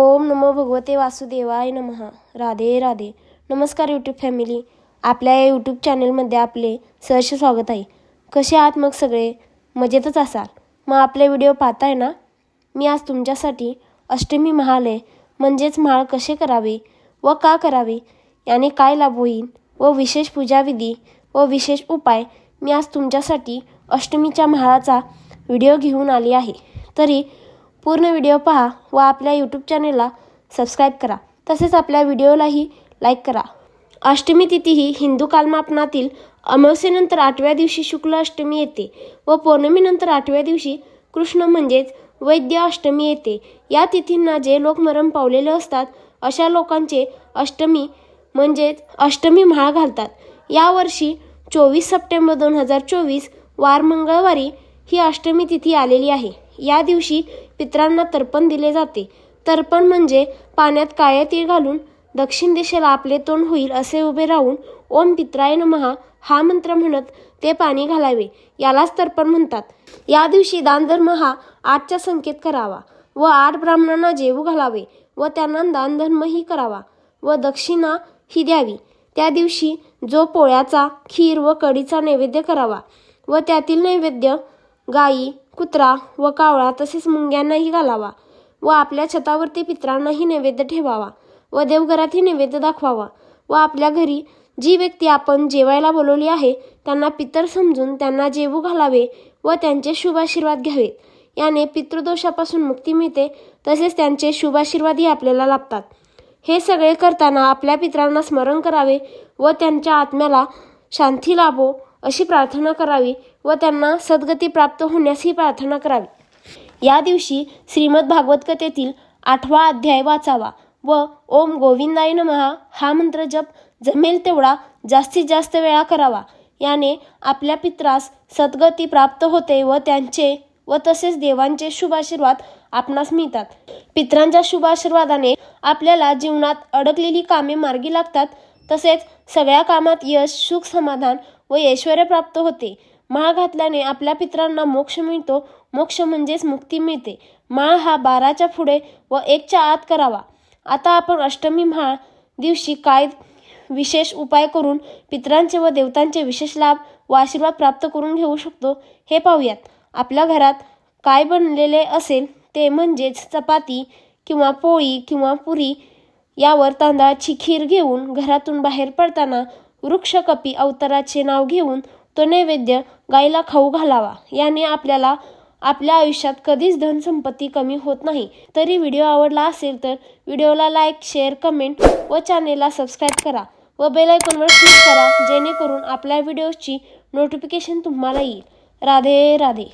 ओम नमो भगवते वासुदेवाय नमः. राधे राधे. नमस्कार यूट्यूब फॅमिली आपल्या या यूट्यूब चॅनलमध्ये आपले सहर्ष स्वागत आहे. कसे आहात मग सगळे? मजेतच असाल? मग आपले व्हिडिओ पाहताय ना? मी आज तुमच्यासाठी अष्टमी महालय म्हणजेच महाळ कसे करावे व का करावे याने काय लाभ होईल व विशेष पूजाविधी व विशेष उपाय मी आज तुमच्यासाठी अष्टमीच्या म्हाळाचा व्हिडिओ घेऊन आली आहे. तरी पूर्ण व्हिडिओ पहा व आपल्या यूट्यूब चॅनेलला सबस्क्राईब करा. तसेच आपल्या व्हिडिओलाही लाईक करा. अष्टमी तिथी ही हिंदू कालमापनातील अमावस्येनंतर आठव्या दिवशी शुक्ल अष्टमी येते व पौर्णमीनंतर आठव्या दिवशी कृष्ण म्हणजेच वैद्य अष्टमी येते. या तिथींना जे लोक मरण पावलेले असतात अशा लोकांचे अष्टमी म्हणजेच अष्टमी म्हाळ घालतात. यावर्षी चोवीस सप्टेंबर दोन हजार चोवीस वार मंगळवारी ही अष्टमी तिथी आलेली आहे. या दिवशी पित्रांना तर्पण दिले जाते. तर्पण म्हणजे पाण्यात काळे तीळ घालून दक्षिण दिशेला आपले तोंड होईल असे उभे राहून ओम पित्राय महा हा मंत्र म्हणत ते पाणी घालावे. यालाच तर्पण म्हणतात. या दिवशी दानधर्म हा आठच्या संकेत करावा व आठ ब्राह्मणांना जेवू घालावे व त्यांना दानधर्मही करावा व दक्षिणा ही द्यावी. त्या दिवशी जो पोळ्याचा खीर व कढीचा नैवेद्य करावा व त्यातील नैवेद्य गाई कुत्रा व कावळा तसेच मुंग्यांनाही घालावा व आपल्या छतावरती पित्रांनाही नैवेद्य ठेवावा व देवघरातही नैवेद्य दाखवावा व आपल्या घरी जी व्यक्ती आपण जेवायला बोलवली आहे त्यांना पितर समजून त्यांना जेवू घालावे व त्यांचे शुभाशीर्वाद घ्यावेत याने पितृदोषापासून मुक्ती मिळते तसेच त्यांचे शुभाशीर्वादही आपल्याला लाभतात. हे सगळे करताना आपल्या पित्रांना स्मरण करावे व त्यांच्या आत्म्याला शांती लाभो अशी प्रार्थना करावी. व त्यांना सद्गती प्राप्त होण्यासही प्रार्थना करावी. या दिवशी श्रीमद भागवत कथेतील आठवा अध्याय वाचावा व ओम गोविंदाय महा हा मंत्र जप जमेल तेवढा जास्तीत जास्त वेळा करावा. याने आपल्या पित्रास सद्गती प्राप्त होते व त्यांचे व तसेच देवांचे शुभाशीर्वाद आपणास मिळतात. पित्रांच्या शुभाशीर्वादाने आपल्याला जीवनात अडकलेली कामे मार्गी लागतात. तसेच सगळ्या कामात यश सुख समाधान व ऐश्वर प्राप्त होते. माळ घातल्याने आपल्या पित्रांना मोक्ष मिळतो. मोक्ष म्हणजेच मुक्ती मिळते. माळ हा बाराच्या पुढे व एकच्या आत करावा. आता आपण अष्टमी माळ दिवशी काय विशेष उपाय करून पित्रांचे व देवतांचे विशेष लाभ व आशीर्वाद प्राप्त करून घेऊ शकतो हे पाहूयात. आपल्या घरात काय बनलेले असेल ते म्हणजेच चपाती किंवा पोळी किंवा पुरी यावर तांदळाची खीर घेऊन घरातून बाहेर पडताना वृक्षकपी अवताराचे नाव घेऊन तो नैवेद्य गाईला खाऊ घालावा. याने आपल्याला आपल्या आयुष्यात कधीच धनसंपत्ती कमी होत नाही. तरी व्हिडिओ आवडला असेल तर व्हिडिओला लाईक शेअर कमेंट व चॅनेलला सबस्क्राईब करा व बेलायकॉनवर क्लिक करा जेणेकरून आपल्या व्हिडिओची नोटिफिकेशन तुम्हाला येईल. राधे राधे.